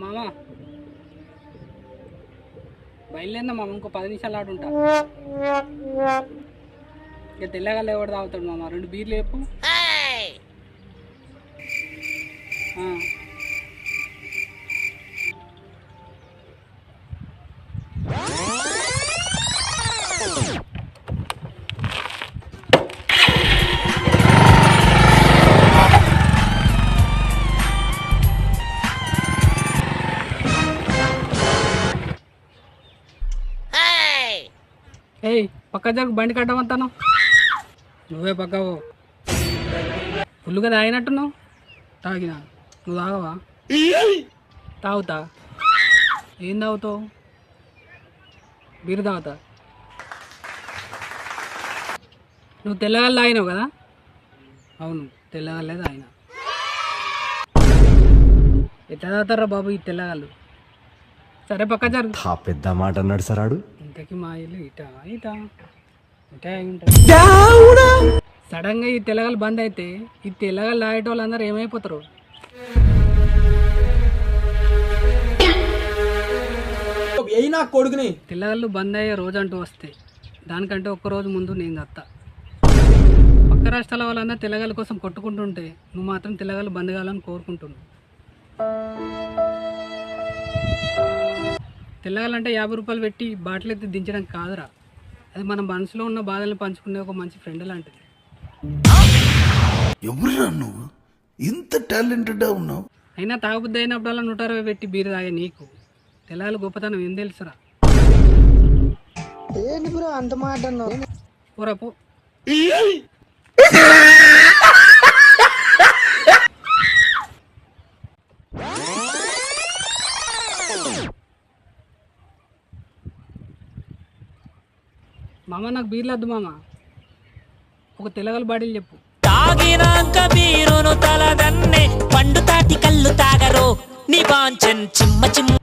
మామ. బయలుదేరిందా మామ? ఇంకో పది నిమిషాలు ఆడుంటా ఇక తెల్లగా ఎవడు తాగుతాడు మామ. రెండు బీర్లు లేపు Oh! ఏయ్ పక్క జరుగు బండి కట్టమంతాను నువ్వే పక్కవు ఫుల్గా తాగినట్టున్నావు? తాగినా. నువ్వు తాగవా? తాగుతా. ఏం తాగుతావు? బీరు తాగుతా. నువ్వు తెల్లగల్లు తాగినావు కదా? అవును తెల్లగల్లే తాగినా. ఎట్లా తాగుతారా బాబు ఈ తెల్లగల్లు సరే పక్క జరుగు. ఆ పెద్ద మాట అన్నాడు సరాడు. ఇంతకి మా ఇల్లు ఇట ఇట. సడన్గా ఈ తెల్లగలు బంద్ అయితే ఈ తెల్లగలు లాగేట వాళ్ళందరూ ఏమైపోతారు? అయినా కొడుకుని. తెల్లగళ్ళు బంద్ అయ్యే రోజు అంటూ వస్తాయి దానికంటే ఒక్క రోజు ముందు నేను చత్తా పక్క రాష్ట్రాల వాళ్ళందరూ తెల్లగల కోసం కొట్టుకుంటుంటే నువ్వు మాత్రం తెల్లగలు బంద్ కావాలని కోరుకుంటున్నావు. తెల్లగలంటే యాభై రూపాయలు పెట్టి బాటిల్ ఎత్తి దించడం కాదురా. అది మన మనసులో ఉన్న బాధల్ని పంచుకునే ఒక మంచి ఫ్రెండ్ లాంటిది. ఎవరురా నువ్వు? ఇంత టాలెంటెడ్ ఉన్నావు? అయినా తాగుబుద్ధి అయినప్పుడల్లా నూట అరవై పెట్టి బీరు తాగే నీకు. తెల్లగల గొప్పతనం ఏం తెలుసురా? ఏంటి బ్రో అంత మాట పోరా పో. మామ నాకు బీర్లద్దు మామ. ఒక తెల్లగల బాడీలు చెప్పు. తాగినాక బీరును తలదన్నే పండు తాటి కళ్ళు తాగరో నీ బాంచన్ చిమ్మ చిమ్మ.